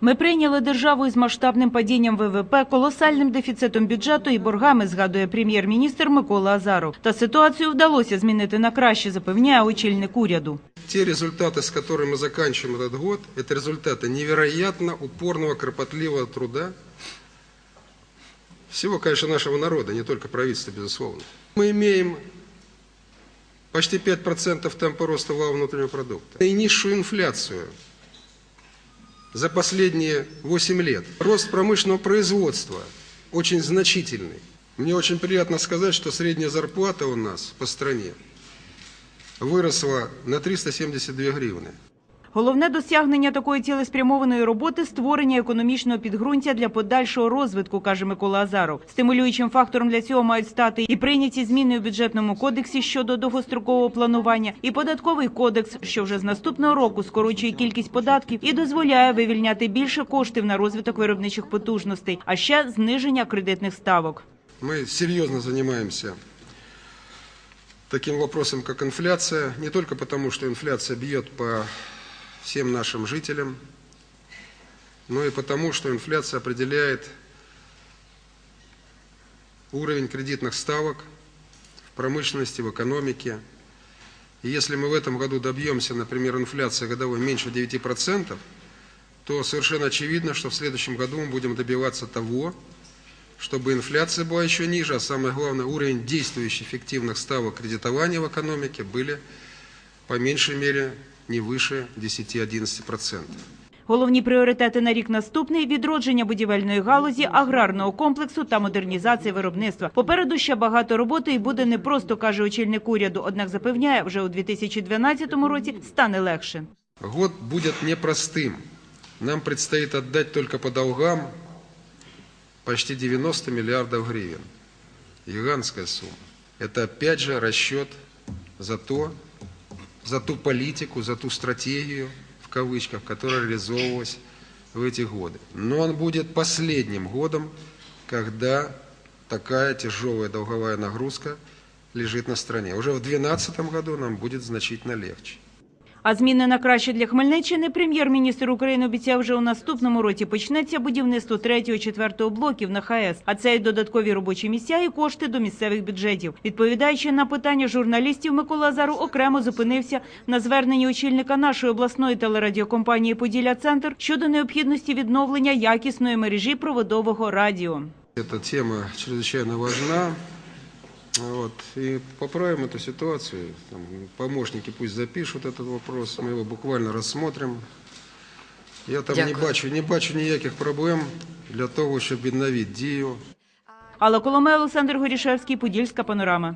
Ми прийняли державу із масштабним падінням ВВП, колосальним дефіцитом бюджету і боргами, згадує прем'єр-міністр Микола Азаров. Та ситуацію вдалося змінити на краще, запевняє очільник уряду. Те результаты, с которыми мы заканчиваем этот год, это результаты невероятно упорного, кропотливого труда всего, конечно, нашего народа, не только правительства, безусловно. Мы имеем почти 5% темпа роста валового внутреннего продукта. Наинизшую инфляцию за последние 8 лет. Рост промышленного производства очень значительный. Мне очень приятно сказать, что средняя зарплата у нас по стране выросла на 372 гривны. Головне досягнення такої цілеспрямованої роботи – створення економічного підґрунтя для подальшого розвитку, каже Микола Азаров. Стимулюючим фактором для цього мають стати і прийняті зміни у бюджетному кодексі щодо довгострокового планування, і податковий кодекс, що вже з наступного року скорочує кількість податків і дозволяє вивільняти більше коштів на розвиток виробничих потужностей, а ще зниження кредитних ставок. Мы серьезно занимаемся таким вопросом, как инфляция, не только потому, что инфляция бьет по всем нашим жителям, но и потому, что инфляция определяет уровень кредитных ставок в промышленности, в экономике. И если мы в этом году добьемся, например, инфляции годовой меньше 9%, то совершенно очевидно, что в следующем году мы будем добиваться того, чтобы инфляция была еще ниже, а самое главное, уровень действующих эффективных ставок кредитования в экономике были по меньшей мере не выше 10-11%. Головні пріоритети на рік наступний – відродження будівельної галузі, аграрного комплексу та модернізація виробництва. Попереду ще багато роботи і буде непросто, каже очільник уряду. Однак запевняє, вже у 2012 році стане легше. Год будет непростым. Нам предстоит отдать только по долгам почти 90 миллиардов гривен. Гигантская сумма. Это опять же расчет за то, За ту политику, за ту стратегию, в кавычках, которая реализовывалась в эти годы. Но он будет последним годом, когда такая тяжелая долговая нагрузка лежит на стране. Уже в 2012 году нам будет значительно легче. А зміни на краще для Хмельниччини прем'єр-міністр України обіцяв вже у наступному році почнеться будівництво 3-4 блоків на ХАЕС, а це й додаткові робочі місця і кошти до місцевих бюджетів. Відповідаючи на питання журналістів, Микола Азаров окремо зупинився на зверненні очільника нашої обласної телерадіокомпанії «Поділля Центр» щодо необхідності відновлення якісної мережі проводового радіо. Эта тема чрезвычайно важна. Вот, и поправим эту ситуацию. Там, помощники пусть запишут этот вопрос, мы его буквально рассмотрим. Я там не Дякую. бачу, не бачу ніяких проблем для того, щоб відновити дію. Алла Коломей, Олександр Горішевський, Подільська панорама.